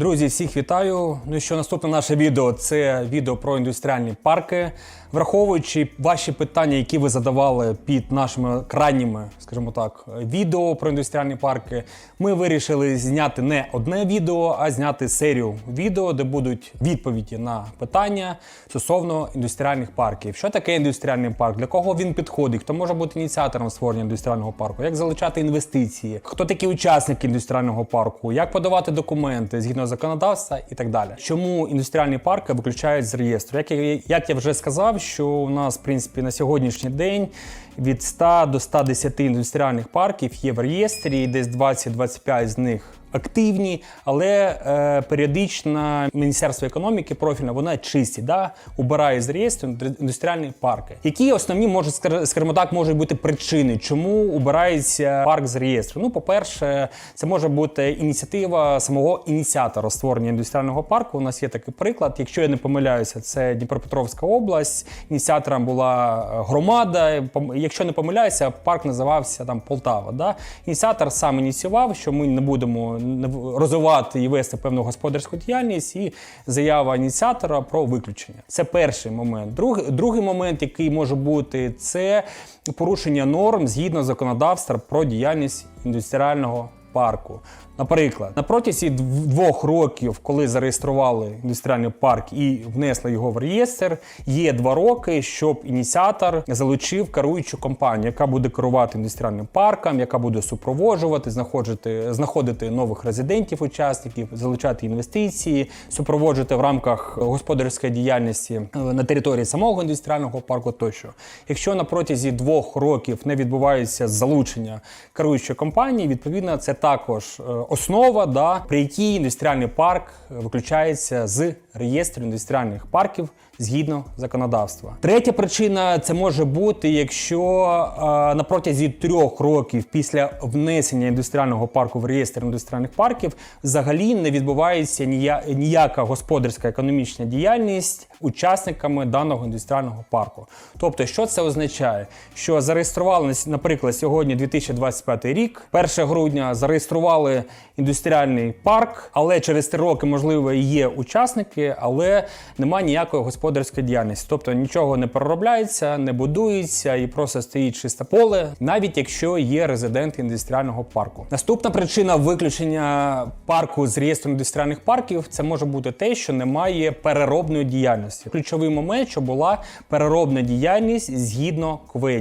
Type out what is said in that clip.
Друзі, всіх вітаю. Ну що наступне наше відео це відео про індустріальні парки. Враховуючи ваші питання, які ви задавали під нашими крайніми, скажімо так, відео про індустріальні парки, ми вирішили зняти не одне відео, а зняти серію відео, де будуть відповіді на питання стосовно індустріальних парків. Що таке індустріальний парк? Для кого він підходить? Хто може бути ініціатором створення індустріального парку? Як залучати інвестиції? Хто такі учасники індустріального парку? Як подавати документи згідно законодавства і так далі? Чому індустріальні парки виключають з реєстру? Як я, як я вже сказав, що у нас в принципі на сьогоднішній день від 100 до 110 індустріальних парків є в реєстрі, і десь 20-25 з них активні, але е, періодично Міністерство економіки профільне вона чисті, да, убирає з реєстру індустріальні парки. Які основні може скажімо так, можуть бути причини, чому убирається парк з реєстру? Ну, по-перше, це може бути ініціатива самого ініціатора створення індустріального парку. У нас є такий приклад. Якщо я не помиляюся, це Дніпропетровська область. Ініціатором була громада. Якщо не помиляюся, парк називався там Полтава. Да? Ініціатор сам ініціював, що ми не будемо розвивати і вести певну господарську діяльність, і заява ініціатора про виключення. Це перший момент. Друг, другий момент, який може бути, це порушення норм згідно законодавства про діяльність індустріального парку. Наприклад, на протязі двох років, коли зареєстрували індустріальний парк і внесли його в реєстр, є два роки, щоб ініціатор залучив керуючу компанію, яка буде керувати індустріальним парком, яка буде супроводжувати, знаходити, знаходити нових резидентів, учасників, залучати інвестиції, супроводжувати в рамках господарської діяльності на території самого індустріального парку. Тощо, якщо на протязі двох років не відбувається залучення керуючої компанії, відповідно це також основа, да, при якій індустріальний парк виключається з реєстру індустріальних парків згідно законодавства. Третя причина це може бути, якщо е, на протязі трьох років після внесення індустріального парку в реєстр індустріальних парків взагалі не відбувається нія, ніяка господарська економічна діяльність учасниками даного індустріального парку. Тобто, що це означає? Що зареєстрували, наприклад, сьогодні 2025 рік, 1 грудня зареєстрували індустріальний парк, але через три роки, можливо, є учасники, але немає ніякої господарської діяльності. Тобто нічого не переробляється, не будується і просто стоїть чисте поле, навіть якщо є резидент індустріального парку. Наступна причина виключення парку з реєстру індустріальних парків це може бути те, що немає переробної діяльності. Ключовий момент, що була переробна діяльність згідно кведів.